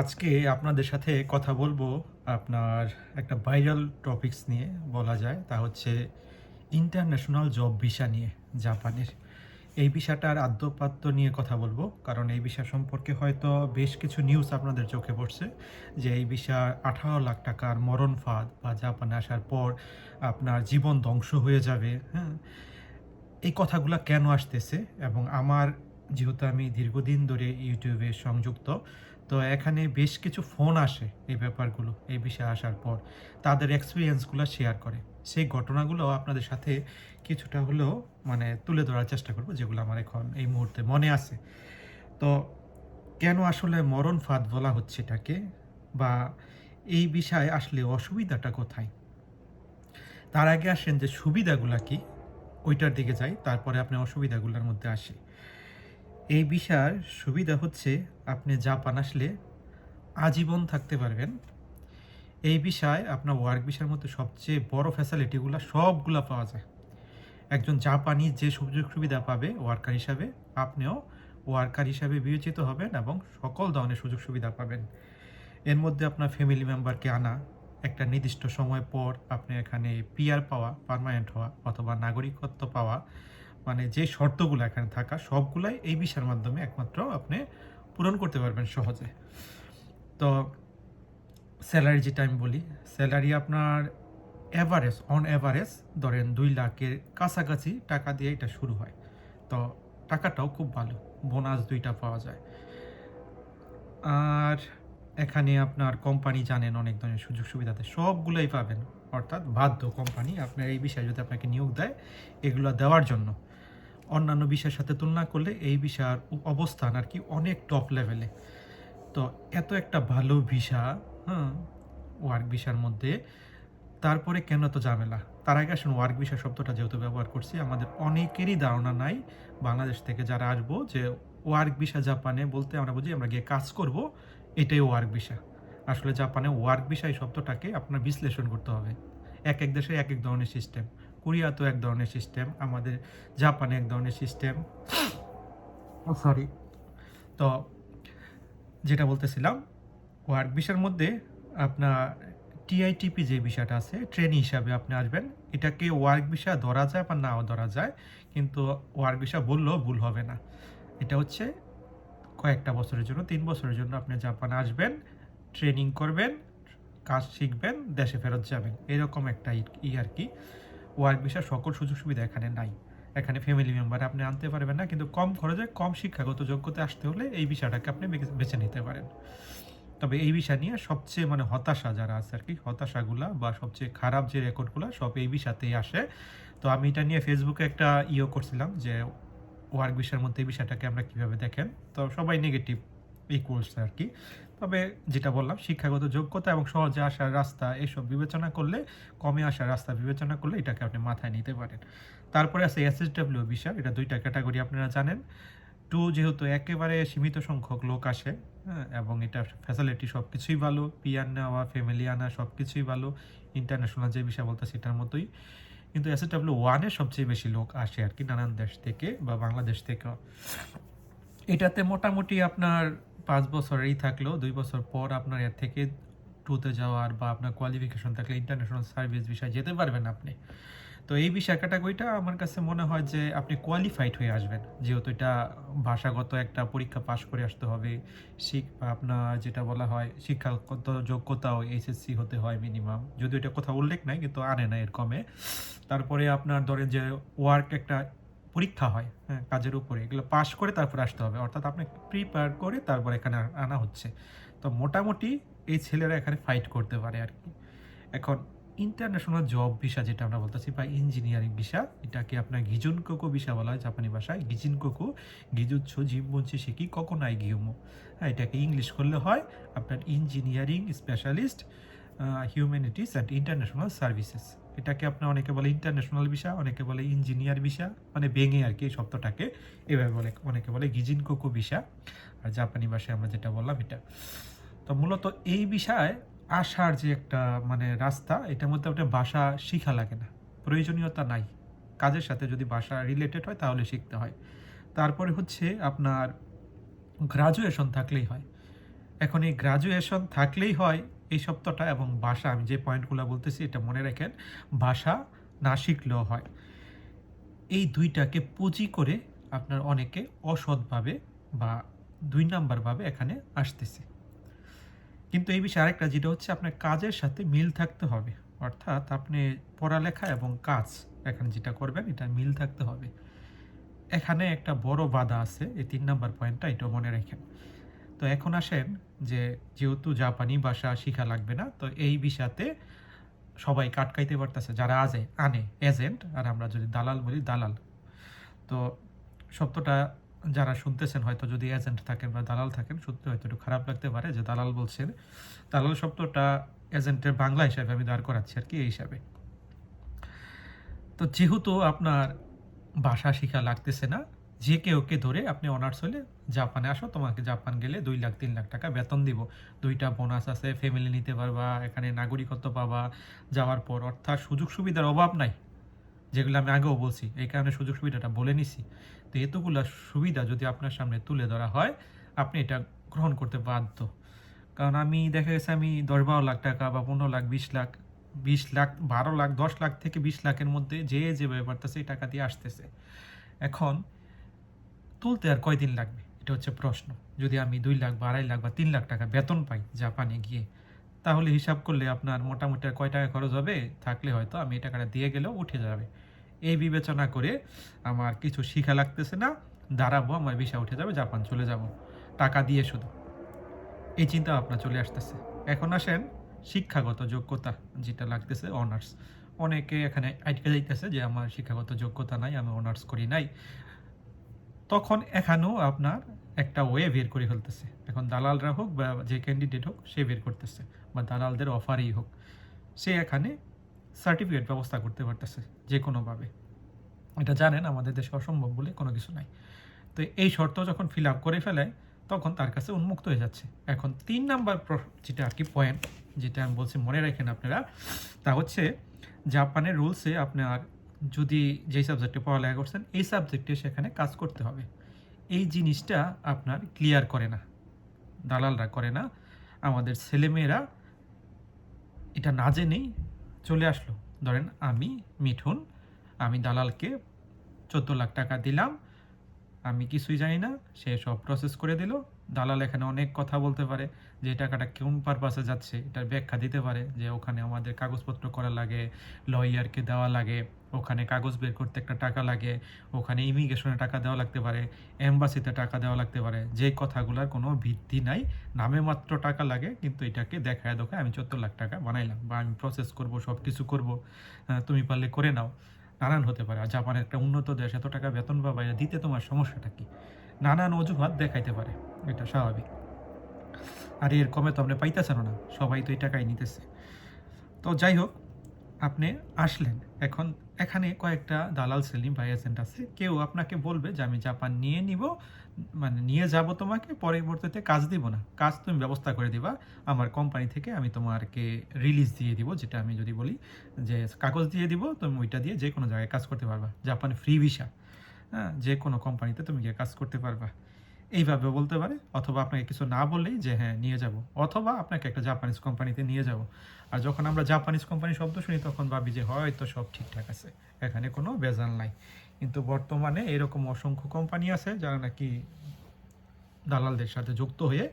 আজকে আপনাদের সাথে কথা বলব আপনার একটা ভাইরাল টপিকস নিয়ে বলা যায়। তা হচ্ছে ইন্টারন্যাশনাল জব ভিসা নিয়ে, জাপানের। এই বিষয়টার আদ্যপাত্য নিয়ে কথা বলব, কারণ এই বিষয় সম্পর্কে হয়তো বেশ কিছু নিউজ আপনাদের চোখে পড়ছে, যে এই বিষয় আঠারো লাখ টাকার মরণ ফাঁদ বা জাপানে আসার পর আপনার জীবন ধ্বংস হয়ে যাবে হ্যাঁ? এই কথাগুলো কেন আসতেছে? এবং আমার, যেহেতু আমি দীর্ঘদিন ধরে ইউটিউবে সংযুক্ত তো এখানে বেশ কিছু ফোন আসে এই ব্যাপারগুলো, এই বিষয়ে আসার পর। তাদের এক্সপিরিয়েন্সগুলো শেয়ার করে। সেই ঘটনাগুলো আপনাদের সাথে কিছুটা হলেও মানে তুলে ধরার চেষ্টা করব, যেগুলো আমার এখন এই মুহূর্তে মনে আছে। তো কেন আসলে মরণ ফাঁদ বলা হচ্ছে এটাকে? বা এই বিষয়ে আসলে অসুবিধাটা কোথায়? তার আগে আসেন যে সুবিধাগুলা কি? ওইটার দিকে যাই, তারপরে আপনি অসুবিধাগুলোর মধ্যে আসি। এই বিষয়ের সুবিধা হচ্ছে আপনি জাপান আসলে আজীবন থাকতে পারবেন। এই বিষয় আপনার ওয়ার্ক বিষয়ের মধ্যে সবচেয়ে বড় ফ্যাসিলিটিগুলো সবগুলো পাওয়া যায়। একজন জাপানি যে সুযোগ সুবিধা পাবে ওয়ার্কার হিসাবে, আপনিও ওয়ার্কার হিসাবে বিবেচিত হবেন এবং সকল ধরনের সুযোগ সুবিধা পাবেন। এর মধ্যে আপনার ফ্যামিলি মেম্বারকে আনা, একটা নির্দিষ্ট সময় পর আপনি এখানে পিআর পাওয়া পার্মানেন্ট হওয়া অথবা নাগরিকত্ব পাওয়া মানে যে শর্তগুলো এখানে থাকা, সবগুলাই এই বিষয়ের মাধ্যমে একমাত্র আপনি পূরণ করতে পারবেন সহজে। তো স্যালারি যেটা আমি বলি, স্যালারি আপনার অ্যাভারেজ অন অ্যাভারেজ ধরেন দুই লাখের কাছাকাছি টাকা দিয়ে এটা শুরু হয়। তো টাকাটাও খুব ভালো বোনাস দুইটা পাওয়া যায়। আর এখানে আপনার কোম্পানি জানেন অনেক ধরনের সুযোগ সুবিধাতে, সবগুলোই পাবেন। অর্থাৎ বাধ্য কোম্পানি আপনার এই বিষয়ে যদি আপনাকে নিয়োগ দেয়, এগুলো দেওয়ার জন্য। অন্যান্য বিষয়ের সাথে তুলনা করলে এই বিষয়ের অবস্থান আর কি অনেক টপ লেভেলে তো এত একটা ভালো ভিসা হ্যাঁ ওয়ার্ক ভিসার মধ্যে, তারপরে কেন তো ঝামেলা? তার আগে আসুন ওয়ার্ক ভিসা শব্দটা যেহেতু ব্যবহার করছি, আমাদের অনেকেরই ধারণা নাই বাংলাদেশ থেকে যারা আসব যে ওয়ার্ক ভিসা জাপানে বলতে আমরা বুঝি আমরা গিয়ে কাজ করব, এটাই ওয়ার্ক ভিসা আসলে জাপানে ওয়ার্ক ভিসা এই শব্দটাকে আপনার বিশ্লেষণ করতে হবে। এক এক দেশে এক এক ধরনের সিস্টেম কোরিয়া তো এক ধরনের সিস্টেম আমাদের জাপানে এক ধরনের সিস্টেম সরি তো যেটা বলতেছিলাম ওয়ার্ক ভিসার মধ্যে আপনার টিআইটিপি যে বিষয়টা আছে ট্রেনি হিসাবে আপনি আসবেন, এটাকে ওয়ার্ক ভিসা ধরা যায় বা নাও ধরা যায়, কিন্তু ওয়ার্ক ভিসা বললেও ভুল হবে না। এটা হচ্ছে কয়েকটা বছরের জন্য, তিন বছরের জন্য আপনি জাপানে আসবেন ট্রেনিং করবেন, কাজ শিখবেন, দেশে ফেরত যাবেন। এরকম একটা ই আর কি। ওয়ার্ক ভিসার সকল সুযোগ সুবিধা এখানে নাই। এখানে ফ্যামিলি মেম্বার আপনি আনতে পারবেন না, কিন্তু কম খরচে, কম শিক্ষাগত যোগ্যতা আসতে হলে এই বিষয়টাকে আপনি বেছে- নিতে পারেন। তবে এই বিষয় নিয়ে সবচেয়ে মানে হতাশা যারা আছে আর কি, হতাশাগুলা বা সবচেয়ে খারাপ যে রেকর্ডগুলো সব এই বিষয়তেই আসে। তো আমি এটা নিয়ে ফেসবুকে একটা ইয়ে করছিলাম যে ওয়ার্ক বিষয়ের মধ্যে এই বিষয়টাকে আমরা কীভাবে দেখেন? তো সবাই নেগেটিভ ইকুয়ালস আর কি। তবে যেটা বললাম, শিক্ষাগত যোগ্যতা এবং সহজে আসার রাস্তা, এসব বিবেচনা করলে, কমে আসার রাস্তা বিবেচনা করলে এটাকে আপনি মাথায় নিতে পারেন। তারপরে আছে এসএসডব্লিউ বিষয়, এটা দুইটা ক্যাটাগরি আপনারা জানেন। টু যেহেতু একেবারে সীমিত সংখ্যক লোক আসে হ্যাঁ এবং এটা ফ্যাসিলিটি সব কিছুই ভালো পিয়ার নেওয়া ফ্যামিলি আনা সব কিছুই ভালো ইন্টারন্যাশনাল যে বিষয় বলতে সেটার মতোই। কিন্তু এসএসডব্লিউ ওয়ানে সবচেয়ে বেশি লোক আসে আর কি নানান দেশ থেকে বা বাংলাদেশ থেকেও। এটাতে মোটামুটি আপনার পাঁচ বছরেরই থাকলেও দুই বছর পর আপনার এর থেকে টুতে যাওয়ার বা আপনার কোয়ালিফিকেশন থাকলে ইন্টারন্যাশনাল সার্ভিস বিষয়ে যেতে পারবেন আপনি। তো এই বিষয় ক্যাটাগরিটা আমার কাছে মনে হয় যে আপনি কোয়ালিফাইড হয়ে আসবেন। যেহেতু এটা ভাষাগত একটা পরীক্ষা পাশ করে আসতে হবে শিখ আপনার যেটা বলা হয় শিক্ষাগত যোগ্যতাও এইচএসসি হতে হয় মিনিমাম যদিও এটা কোথাও উল্লেখ নাই, কিন্তু আনে না এর কমে তারপরে আপনার ধরেন যে ওয়ার্ক একটা পরীক্ষা হয় হ্যাঁ কাজের উপরে। এগুলো পাশ করে তারপর আসতে হবে। অর্থাৎ আপনি প্রিপেয়ার করে তারপর এখানে আনা হচ্ছে। তো মোটামুটি এই ছেলেরা এখানে ফাইট করতে পারে আর কি এখন ইন্টারন্যাশনাল জব ভিসা যেটা আমরা বলতেছি বা ইঞ্জিনিয়ারিং ভিসা এটাকে আপনার গিজুন কোকো ভিসা বলা হয় জাপানি ভাষায়। গিজিন কোকো গিজুচ্ছ জিম্বঞ্চি শিকি কখনাই গিউমো হ্যাঁ এটাকে ইংলিশ করলে হয় আপনার engineering specialist humanities and international services এটাকে আপনার অনেকে বলে ইন্টারন্যাশনাল ভিসা অনেকে বলে ইঞ্জিনিয়ার ভিসা মানে বেঙে আর কি এই শব্দটাকে এভাবে বলে, অনেকে বলে গিজিন কোকো ভিসা আর জাপানি ভাষায় আমরা যেটা বললাম এটা। তো মূলত এই বিষয়ে আসার যে একটা মানে রাস্তা, এটার মধ্যে আপনার ভাষা শিখা লাগে না, প্রয়োজনীয়তা নাই। কাজের সাথে যদি ভাষা রিলেটেড হয় তাহলে শিখতে হয়। তারপরে হচ্ছে আপনার গ্রাজুয়েশন থাকলেই হয়। এখন এই গ্রাজুয়েশন থাকলেই হয় এই সপ্তাহটা এবং ভাষা, আমি যে পয়েন্টগুলো বলতেছি, এটা মনে রাখেন, ভাষা না শিখলেও হয়। এই দুইটাকে পুঁজি করে আপনার অনেকে অসৎভাবে বা দুই নাম্বারভাবে এখানে আসতেছে। কিন্তু এই বিষয়ে আরেকটা, যেটা হচ্ছে আপনার কাজের সাথে মিল থাকতে হবে। অর্থাৎ আপনি পড়ালেখা এবং কাজ এখানে যেটা করবেন, এটা মিল থাকতে হবে। এখানে একটা বড় বাধা আছে, এই তিন নাম্বার পয়েন্টটা, এটাও মনে রাখেন। তো এখন আসেন যে যেহেতু জাপানি ভাষা শিখা লাগবে না, তো এই বিষয়তে সবাই কাটকাইতে পারতেছে, যারা আজে আনে এজেন্ট আর আমরা যদি দালাল বলি, দালাল। তো শব্দটা যারা শুনতেছেন, হয়তো যদি এজেন্ট থাকেন বা দালাল থাকেন সত্যি হয়তো একটু খারাপ লাগতে পারে যে দালাল বলছেন। দালাল শব্দটা এজেন্টের বাংলা হিসাবে আমি দাঁড় করাচ্ছি আর কি এই হিসাবে। তো যেহেতু আপনার ভাষা শিখা লাগতেছে না যে কেউকে ধরে আপনি অনার্স হলে জাপানে আসো, তোমাকে জাপান গেলে দুই লাখ, তিন লাখ টাকা বেতন দিব। দুইটা বোনাস আছে ফ্যামিলি নিতে পারবা, এখানে নাগরিকত্ব পাবা, যাওয়ার পর। অর্থাৎ সুযোগ সুবিধার অভাব নাই, যেগুলো আমি আগেও বলছি। এই কারণে সুযোগ সুবিধাটা বলে নিছি। তো এতগুলো সুবিধা যদি আপনার সামনে তুলে ধরা হয়, আপনি এটা গ্রহণ করতে বাধ্য। কারণ আমি দেখা গেছে আমি দশ বারো লাখ টাকা বা পনেরো লাখ, বিশ লাখ বিশ লাখ, বারো লাখ, দশ লাখ থেকে বিশ লাখের মধ্যে যে যে ব্যাপারটা সেই টাকা দিয়ে আসতেছে। এখন তুলতে আর কয়দিন লাগবে? এটা হচ্ছে প্রশ্ন। যদি আমি দুই লাখ বা আড়াই লাখ বা তিন লাখ টাকা বেতন পাই জাপানে গিয়ে, তাহলে হিসাব করলে আপনার মোটামুটি আর কয় টাকা খরচ হবে? থাকলে হয়তো আমি এই টাকাটা দিয়ে গেলেও উঠে যাবে। এই বিবেচনা করে আমার কিছু শিখা লাগতেছে না, দাঁড়াবো, আমার ভিসা উঠে যাবে, জাপান চলে যাব। টাকা দিয়ে শুধু। এই চিন্তা আপনার চলে আসতেছে। এখন আসেন শিক্ষাগত যোগ্যতা যেটা লাগতেছে অনার্স অনেকে এখানে আটকে যাইতেছে যে আমার শিক্ষাগত যোগ্যতা নাই, আমি অনার্স করি নাই। তখন এখানেও আপনার একটা ওয়ে বের করে ফেলতেছে। এখন দালালরা হোক বা যে ক্যান্ডিডেট হোক, সে বের করতেছে বা দালালদের অফারই হোক। সে এখানে সার্টিফিকেট ব্যবস্থা করতে পারতেছে যে কোনোভাবে এটা জানেন, আমাদের দেশে অসম্ভব বলে কোনো কিছু নাই। তো এই শর্ত যখন ফিল আপ করে ফেলে তখন তার কাছে উন্মুক্ত হয়ে যাচ্ছে। এখন তিন নাম্বার যেটা আর কি পয়েন্ট যেটা আমি বলছি মনে রাখেন আপনারা, তা হচ্ছে জাপানের রুলসে আপনার যদি যেই সাবজেক্টে পড়ালেখা করছেন, এই সাবজেক্টে সেখানে কাজ করতে হবে। এই জিনিসটা আপনার ক্লিয়ার করে না, দালালরা করে না, আমাদের ছেলেমেয়েরা এটা না জেনেই চলে আসলো। ধরেন আমি মিঠুন, আমি দালালকে চোদ্দ লাখ টাকা দিলাম, আমি কিছুই জানি না, সে সব প্রসেস করে দিল। দালাল এখানে অনেক কথা বলতে পারে, যে টাকাটা কোন পারপাসে যাচ্ছে, এটার ব্যাখ্যা দিতে পারে, যে ওখানে আমাদের কাগজপত্র করা লাগে লয়ারকে দেওয়া লাগে। ওখানে কাগজ বের করতে একটা টাকা লাগে, ওখানে ইমিগ্রেশনে টাকা দেওয়া লাগতে পারে এম্বাসিতে টাকা দেওয়া লাগতে পারে, যে কথাগুলোর কোনো ভিত্তি নাই, নামে মাত্র টাকা লাগে, কিন্তু এটাকে দেখায় দেখায় আমি চোদ্দ লাখ টাকা বানাইলাম বা আমি প্রসেস করব সব কিছু করব তুমি পারলে করে নাও। নানান হতে পারে, আর জাপানের একটা উন্নত দেশ, এত টাকা বেতন পাবা, এটা দিতে তোমার সমস্যাটা কি? নানান অজুহাত দেখাইতে পারে, এটা স্বাভাবিক। আর এর কমে তো আপনি পাইতেছেন না, সবাই তো এই টাকাই নিতেছে। তো যাই হোক, আপনি আসলেন, এখন এখানে কয়েকটা দালাল সেলিম বা এজেন্ট আছে। কেউ আপনাকে বলবে যে, আমি জাপান নিয়ে নিব মানে নিয়ে যাব তোমাকে, পরবর্তীতে কাজ দিব না। কাজ তুমি ব্যবস্থা করে দিবা। আমার কোম্পানি থেকে আমি তোমারকে রিলিজ দিয়ে দিব, যেটা আমি যদি বলি যে, কাগজ দিয়ে দিব, তুমি ওইটা দিয়ে যে কোনো জায়গায় কাজ করতে পারবা। জাপান ফ্রি ভিসা হ্যাঁ? যে কোনো কোম্পানিতে তুমি গিয়ে কাজ করতে পারবা। এইভাবে বলতে পারে, অথবা আপনাকে কিছু না বললেই যে হ্যাঁ নিয়ে যাব, অথবা আপনাকে একটা জাপানিজ কোম্পানিতে নিয়ে যাব। আর যখন আমরা জাপানিজ কোম্পানি শব্দ শুনি, তখন ভাবি যে হয়তো সব ঠিকঠাক আছে, এখানে কোনো বেজাল নাই। কিন্তু বর্তমানে এরকম অসংখ্য কোম্পানি আছে, যারা নাকি দালালদের সাথে যুক্ত হয়ে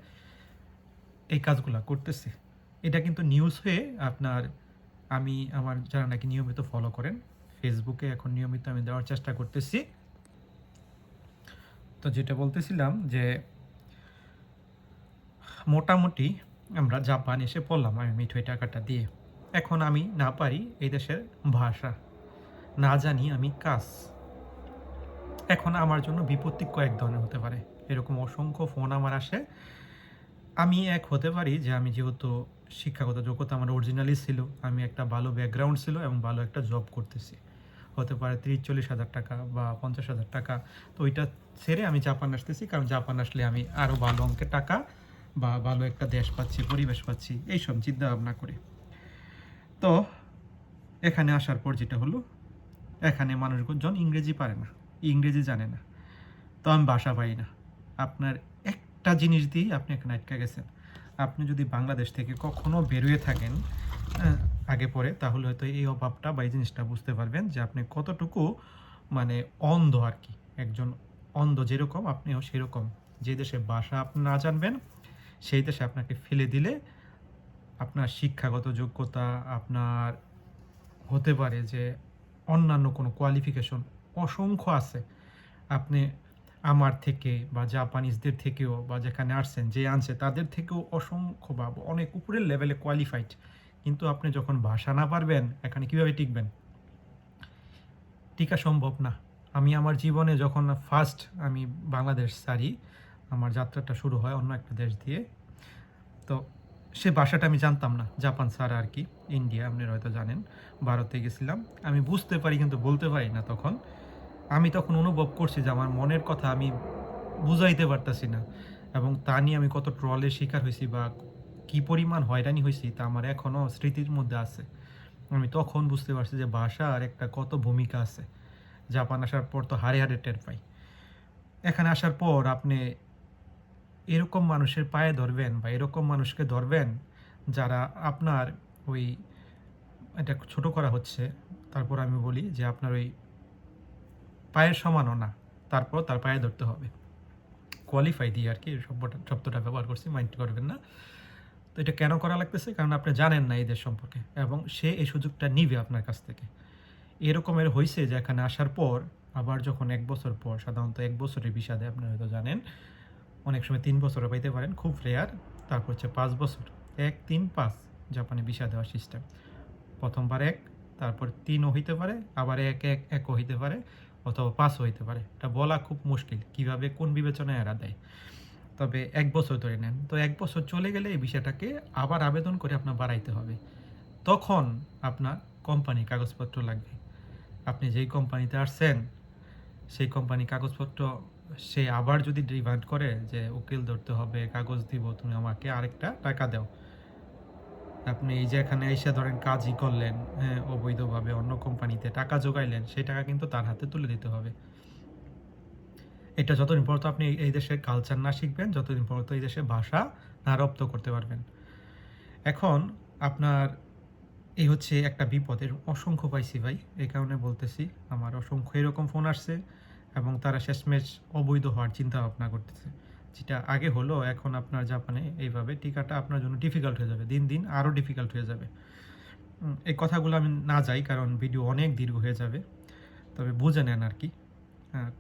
এই কাজগুলো করতেছে। এটা কিন্তু নিউজ হয়ে আপনার আমি, আমার যারা নাকি নিয়মিত ফলো করেন ফেসবুকে এখন নিয়মিত আমি দেওয়ার চেষ্টা করতেছি। তো যেটা বলতেছিলাম যে মোটামুটি আমরা জাপান এসে পড়লাম আমি মিঠুই টাকাটা দিয়ে। এখন আমি না পারি এই দেশের ভাষা। না জানি আমি কাজ। এখন আমার জন্য বিপত্তি কয়েক ধরনের হতে পারে। এরকম অসংখ্য ফোন আমার আসে। আমি এক হতে পারি যে আমি যেহেতু শিক্ষাগত যোগ্যতা আমার অরিজিনালি ছিল, আমি একটা ভালো ব্যাকগ্রাউন্ড ছিল এবং ভালো একটা জব করতেছি। হতে পারে তিরিশ চল্লিশ হাজার টাকা বা পঞ্চাশ হাজার টাকা। তো ওইটা ছেড়ে আমি জাপান আসতেছি, কারণ জাপান আসলে আমি আরও ভালো অঙ্কের টাকা বা ভালো একটা দেশ পাচ্ছি, পরিবেশ পাচ্ছি, এইসব চিন্তা ভাবনা করে। তো এখানে আসার পর যেটা হলো, এখানে মানুষজন ইংরেজি পারে না, ইংরেজি জানে না। তো আমি বাসা পাই না। আপনার একটা জিনিস দিয়েই আপনি এখানে আটকে গেছেন। আপনি যদি বাংলাদেশ থেকে কখনো বেরোয়ে থাকেন আগে পরে তাহলে হয়তো এই অভাবটা বা এই জিনিসটা বুঝতে পারবেন যে আপনি কতটুকু মানে অন্ধ আর কি। একজন অন্ধ যেরকম, আপনিও সেরকম। যে দেশে বাসা আপনি না জানবেন, সেই দেশে আপনাকে ফেলে দিলে আপনার শিক্ষাগত যোগ্যতা, আপনার হতে পারে যে অন্যান্য কোনো কোয়ালিফিকেশন অসংখ্য আছে। আপনি আমার থেকে বা জাপানিজদের থেকেও বা যেখানে আসছেন, যে আনছে, তাদের থেকেও অসংখ্য বা অনেক উপরের লেভেলে কোয়ালিফাইড কিন্তু আপনি যখন ভাষা না পারবেন, এখানে কীভাবে টিকবেন? টিকা সম্ভব না। আমি আমার জীবনে যখন ফার্স্ট আমি বাংলাদেশ সারি আমার যাত্রাটা শুরু হয় অন্য একটা দেশ দিয়ে। তো সে ভাষাটা আমি জানতাম না, জাপান ছাড়া আর কি, ইন্ডিয়া, আপনি হয়তো জানেন, ভারতে গেছিলাম। আমি বুঝতে পারি কিন্তু বলতে পারি না তখন। আমি তখন অনুভব করছি যে আমার মনের কথা আমি বুঝাইতে পারতাছি না এবং তা নিয়ে আমি কত ট্রলের শিকার হয়েছি বা কি পরিমাণ হয়রানি হয়েছি তা আমার এখনও স্মৃতির মধ্যে আছে। আমি তখন বুঝতে পারছি যে ভাষার একটা কত ভূমিকা আছে। জাপান আসার পর তো হারে হারে টের পাই। এখানে আসার পর আপনি এরকম মানুষের পায়ে ধরবেন বা এরকম মানুষকে ধরবেন যারা আপনার ওই এটা ছোট করা হচ্ছে, তারপর আমি বলি যে আপনার ওই পায়ের সমানও না তারপর তার পায়ে ধরতে হবে। কোয়ালিফাই দিয়ে আর কি শব্দটা শব্দটা ব্যবহার করছি মাইন্ড করবেন না। তো এটা কেন করা লাগতেছে? কারণ আপনি জানেন না এদের সম্পর্কে, এবং সে এই সুযোগটা নিবে আপনার কাছ থেকে। এরকমের হয়েছে যে এখানে আসার পর, আবার যখন এক বছর পর, সাধারণত এক বছরের বিষাদে আপনি হয়তো জানেন, অনেক সময় তিন বছরও পাইতে পারেন, খুব রেয়ার তারপর হচ্ছে পাঁচ বছর। এক, তিন, পাঁচ জাপানে ভিসা দেওয়ার সিস্টেম প্রথমবার এক, তারপর তিনও হইতে পারে, আবার এক এক, একও হইতে পারে, অথবা পাঁচও হইতে পারে। এটা বলা খুব মুশকিল, কীভাবে কোন বিবেচনায় এরা দেয়। তবে এক বছর ধরে নেন। তো এক বছর চলে গেলে এই বিষয়টাকে আবার আবেদন করে আপনার বাড়াইতে হবে। তখন আপনার কোম্পানি কাগজপত্র লাগবে। আপনি যেই কোম্পানিতে আসছেন, সেই কোম্পানি কাগজপত্র সে আবার যদি ডিমান্ড করে যে, উকিল ধরতে হবে, কাগজ দিব, তুমি আমাকে আরেকটা টাকা দাও। আপনি এই যে এখানে এসে ধরেন কাজই করলেন হ্যাঁ অবৈধভাবে অন্য কোম্পানিতে টাকা জোগাইলেন, সেই টাকা কিন্তু তার হাতে তুলে দিতে হবে। এটা যতদিন পর্যন্ত আপনি এই দেশের কালচার না শিখবেন, যতদিন পর্যন্ত এই দেশের ভাষা না রপ্ত করতে পারবেন। এখন আপনার এই হচ্ছে একটা বিপদ, এর অসংখ্য পাইছি ভাই, এই কারণে বলতেছি, আমার অসংখ্য এরকম ফোন আসছে এবং তারা শেষমেশ অবৈধ হওয়ার চিন্তা ভাবনা করতেছে। যেটা আগে হলো, এখন আপনার জাপানে এইভাবে টিকাটা আপনার জন্য ডিফিকাল্ট হয়ে যাবে, দিন দিন আরও ডিফিকাল্ট হয়ে যাবে। এই কথাগুলো আমি না যাই, কারণ ভিডিও অনেক দীর্ঘ হয়ে যাবে, তবে বুঝে নেন আর কি।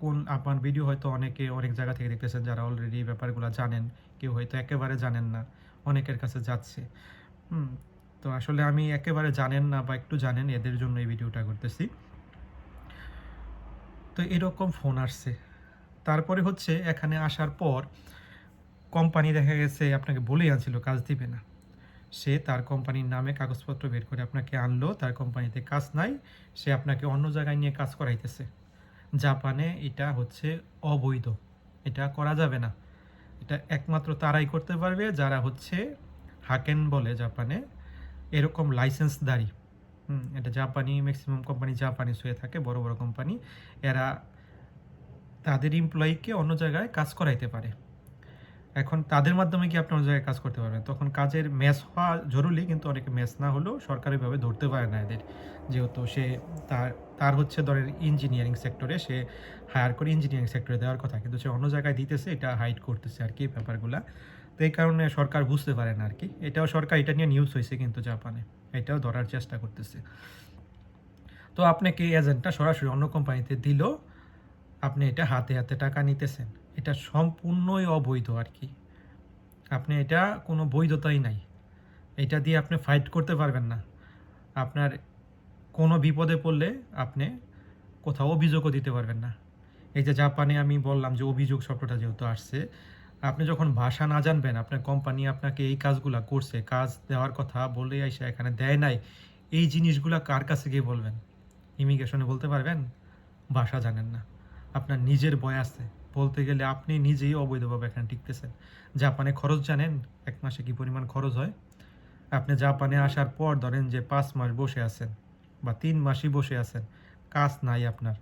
কোন আপনার ভিডিও হয়তো অনেকে অনেক জায়গা থেকে দেখতেছেন যারা অলরেডি ব্যাপারগুলো জানেন। কেউ হয়তো একেবারে জানেন না, অনেকের কাছে যাচ্ছে। হুম, তো আসলে আমি একেবারে জানেন না বা একটু জানেন, এদের জন্য এই ভিডিওটা করতেছি। তো এরকম ফোন আসছে। তারপরে হচ্ছে এখানে আসার পর কোম্পানি দেখা গেছে আপনাকে বলেই আনছিল, কাজ দিবে না। সে তার কোম্পানির নামে কাগজপত্র বের করে আপনাকে আনলো, তার কোম্পানিতে কাজ নাই, সে আপনাকে অন্য জায়গায় নিয়ে কাজ করাইতেছে। জাপানে এটা হচ্ছে অবৈধ। এটা করা যাবে না। এটা একমাত্র তারাই করতে পারবে, যারা হচ্ছে হাকেন বলে জাপানে। এরকম লাইসেন্সদারি হুম, এটা জাপানি ম্যাক্সিমাম কোম্পানি জাপানিজ হয়ে থাকে, বড় বড় কোম্পানি এরা তাদের এমপ্লয়িকে অন্য জায়গায় কাজ করাইতে পারে। এখন তাদের মাধ্যমে কি আপনি অন্য জায়গায় কাজ করতে পারবেন? তখন কাজের ম্যাচ হওয়া জরুরি, কিন্তু অনেকে ম্যাচ না হলেও সরকারিভাবে ধরতে পারে না এদের। যেহেতু সে তার তার হচ্ছে ধরেন ইঞ্জিনিয়ারিং সেক্টরে সে হায়ার করে ইঞ্জিনিয়ারিং সেক্টরে দেওয়ার কথা, কিন্তু সে অন্য জায়গায় দিতেছে, এটা হাইড করতেছে আর কি ব্যাপারগুলা। তো এই কারণে সরকার বুঝতে পারে না আর কি। এটাও সরকার, এটা নিয়ে নিউজ হয়েছে কিন্তু জাপানে। এটাও ধরার চেষ্টা করতেছে। তো আপনাকে এজেন্টটা সরাসরি অন্য কোম্পানিতে দিল? আপনি এটা হাতে হাতে টাকা নিতেছেন। এটা সম্পূর্ণই অবৈধ আর কি। আপনি এটা কোনো বৈধতাই নাই। এটা দিয়ে আপনি ফাইট করতে পারবেন না। আপনার কোনো বিপদে পড়লে আপনি কোথাও অভিযোগও দিতে পারবেন না। এই যে জাপানে আমি বললাম যে অভিযোগ শব্দটা যেহেতু আসছে, আপনি যখন ভাষা না জানবেন, আপনার কোম্পানি আপনাকে এই কাজগুলা করছে, কাজ দেওয়ার কথা বলে এসে এখানে দেয় নাই, এই জিনিসগুলা কার কাছে গিয়ে বলবেন? ইমিগ্রেশনে বলতে পারবেন? ভাষা জানেন না। আপনার নিজের বয় আছে। বলতে গেলে আপনি নিজেই অবৈধভাবে এখানে টিকতেছেন। জাপানে খরচ জানেন, এক মাসে কি পরিমাণ খরচ হয়? আপনি জাপানে আসার পর ধরেন যে পাঁচ মাস বসে আছেন বা তিন মাসই বসে আছেন, কাজ নাই আপনার।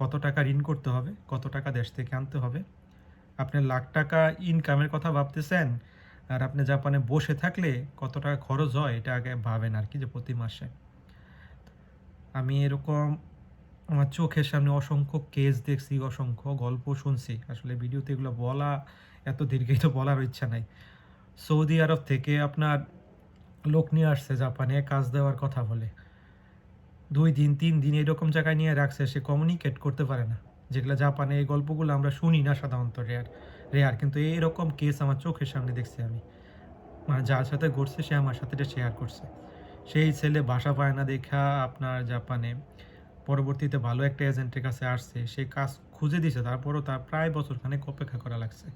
কত টাকা ঋণ করতে হবে? কত টাকা দেশ থেকে আনতে হবে? আপনি লাখ টাকা ইনকামের কথা ভাবতেছেন, আর আপনি জাপানে বসে থাকলে কত টাকা খরচ হয়, এটা আগে ভাবেন আর কি যে প্রতি মাসে। আমি এরকম আমার চোখের সামনে অসংখ্য কেস দেখছি, অসংখ্য গল্প শুনছি। আসলে ভিডিওতে এগুলো বলা, এত দীর্ঘিত বলার ইচ্ছা নাই। সৌদি আরব থেকে আপনার লোক নিয়ে আসছে জাপানে, কাজ দেওয়ার কথা বলে। দুই দিন, তিন দিন এরকম জায়গায় নিয়ে রাখছে, সে কমিউনিকেট করতে পারে না। যেগুলো জাপানে এই গল্পগুলো আমরা শুনি না সাধারণত রেয়ার রেয়ার কিন্তু এইরকম কেস আমার চোখের সামনে দেখছি আমি। মানে যার সাথে ঘটছে সে আমার সাথে এটা শেয়ার করছে। সেই ছেলে বাসা পায় না দেখা আপনার জাপানে। পরবর্তীতে ভালো একটা এজেন্টের কাছে আসছে, সে কাজ খুঁজে দিছে, তারপরও তার প্রায় বছরখানেক অপেক্ষা করা লাগছে।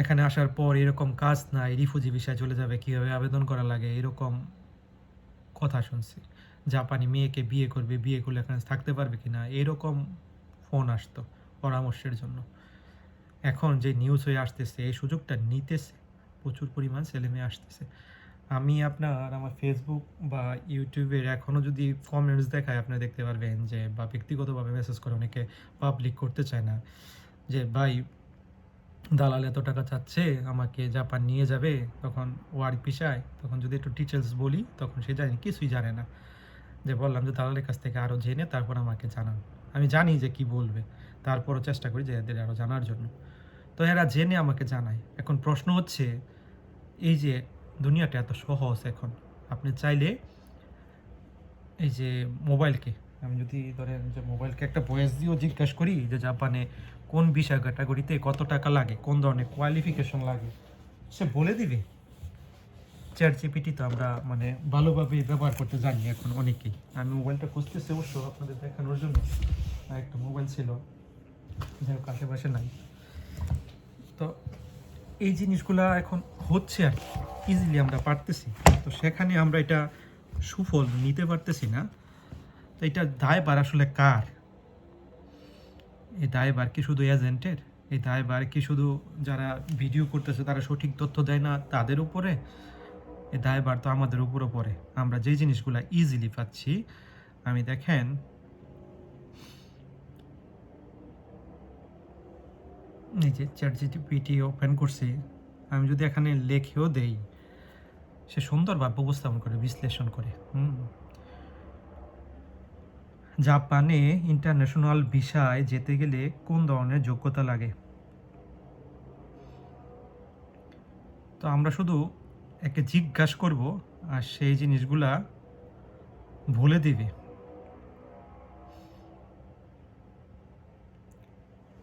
এখানে আসার পর এরকম কাজ নাই রিফুজি বিষয়ে চলে যাবে, কীভাবে আবেদন করা লাগে, এরকম কথা শুনছি। জাপানি মেয়েকে বিয়ে করবে, বিয়ে করলে এখানে থাকতে পারবে কি না এরকম ফোন আসতো পরামর্শের জন্য। এখন যে নিউজ হয়ে আসতেছে, এই সুযোগটা নিতেছে, প্রচুর পরিমাণ ছেলে মেয়ে আসতেছে। আমি আপনার আমার ফেসবুক বা ইউটিউবের এখনও যদি কমেন্টস দেখায় আপনি দেখতে পারবেন যে বা ব্যক্তিগতভাবে মেসেজ করে অনেকে পাবলিক করতে চায় না। যে, ভাই, দালাল এত টাকা চাচ্ছে, আমাকে জাপান নিয়ে যাবে। তখন ওয়ার্ক পিসায় তখন যদি একটু ডিটেলস বলি, তখন সে জানি, কিছুই জানে না। যে, বললাম যে, দালালের কাছ থেকে আরও জেনে তারপর আমাকে জানান। আমি জানি যে কি বলবে। তারপরও চেষ্টা করি যে, এদের আরও জানার জন্য। তো এরা জেনে আমাকে জানায়। এখন প্রশ্ন হচ্ছে, এই যে দুনিয়াটা এত সহজ এখন। আপনি চাইলে এই যে মোবাইলকে, আমি যদি ধরেন যে মোবাইলকে একটা বয়স দিয়েও জিজ্ঞাসা করি যে জাপানে কোন বিষয় ক্যাটাগরিতে কত টাকা লাগে, কোন ধরনের কোয়ালিফিকেশন লাগে, সে বলে দিবে। চ্যাট জিপিটি তো আমরা মানে ভালোভাবে ব্যবহার করতে জানি এখন অনেকেই। আমি মোবাইলটা খুঁজতেছি অবশ্য আপনাদের দেখানোর জন্য। একটা মোবাইল ছিল, যাই হোক আশেপাশে নাই। তো এই জিনিসগুলা এখন হচ্ছে আর ইজিলি আমরা পারতেছি। তো সেখানে আমরা এটা সুফল নিতে পারতেছি না। তো এটা দায়বার আসলে কার? এই দায়বার কি শুধু এজেন্টের এই দায়বার কি শুধু যারা ভিডিও করতেছে, তারা সঠিক তথ্য দেয় না তাদের উপরে? এই দায়বার তো আমাদের উপরও পড়ে। আমরা যে জিনিসগুলো ইজিলি পাচ্ছি, আমি দেখেন এই যে চ্যাট জিপিটি ওপেন করছি, আমি যদি এখানে লেখেও দেই, সে সুন্দরভাবে উপস্থাপন করে, বিশ্লেষণ করে জাপানে ইন্টারন্যাশনাল ভিসায় যেতে গেলে কোন ধরনের যোগ্যতা লাগে? তো আমরা শুধু একে জিজ্ঞাসা করব, আর সেই জিনিসগুলা ভুলে দিবে।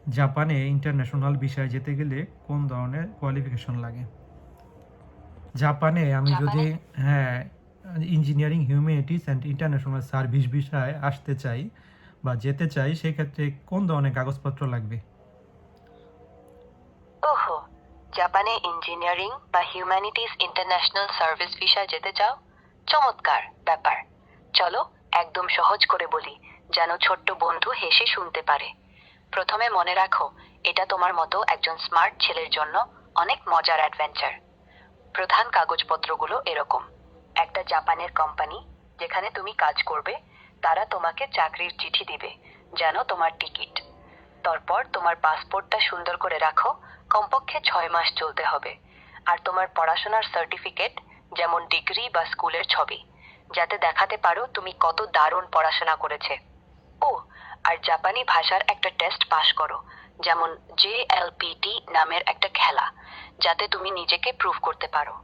জাপানে ইন্টারন্যাশনাল বিষয়ে যেতে গেলে কোন ধরনের কোয়ালিফিকেশন লাগে? জাপানে আমি যদি হ্যাঁ engineering humanities and international service বিষয়ে আসতে চাই বা যেতে চাই সেক্ষেত্রে কোন ধরনের কাগজপত্র লাগবে? ওহো জাপানে ইঞ্জিনিয়ারিং বা হিউম্যানিটিস ইন্টারন্যাশনাল সার্ভিস ভিসায় যেতে চাও? চমৎকার ব্যাপার। চলো একদম সহজ করে বলি যেন ছোট্ট বন্ধু হেসে শুনতে পারে। প্রথমে মনে রাখো, এটা তোমার মতো একজন স্মার্ট ছেলের জন্য অনেক মজার অ্যাডভেঞ্চার। প্রধান কাগজপত্রগুলো এরকম। একটা জাপানের কোম্পানি, যেখানে তুমি কাজ করবে, তারা তোমাকে চাকরির চিঠি দিবে, যেন তোমার টিকিট। তারপর তোমার পাসপোর্টটা সুন্দর করে রাখো, কমপক্ষে ছয় মাস চলতে হবে। আর তোমার পড়াশোনার সার্টিফিকেট, যেমন ডিগ্রি বা স্কুলের ছবি, যাতে দেখাতে পারো তুমি কত দারুণ পড়াশোনা করেছে। ও আর জাপানি ভাষার একটা টেস্ট পাশ করো, যেমন জেএলপিটি নামের একটা খেলা, যাতে তুমি নিজেকে প্রুভ করতে পারো।